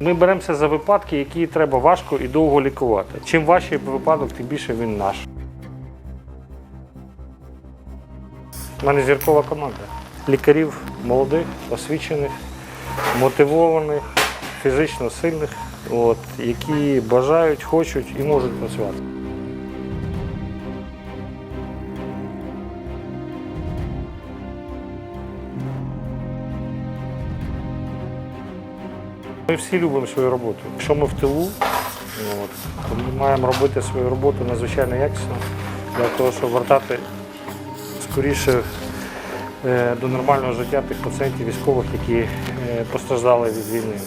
Ми беремося за випадки, які треба важко і довго лікувати. Чим важчий випадок, тим більше він наш. У мене зіркова команда. Лікарів молодих, освічених, мотивованих, фізично сильних, от, які бажають, хочуть і можуть працювати. Ми всі любимо свою роботу. Якщо ми в тилу, от, то ми маємо робити свою роботу надзвичайно якісно для того, щоб вертати скоріше е, до нормального життя тих пацієнтів військових, які е, постраждали від війни.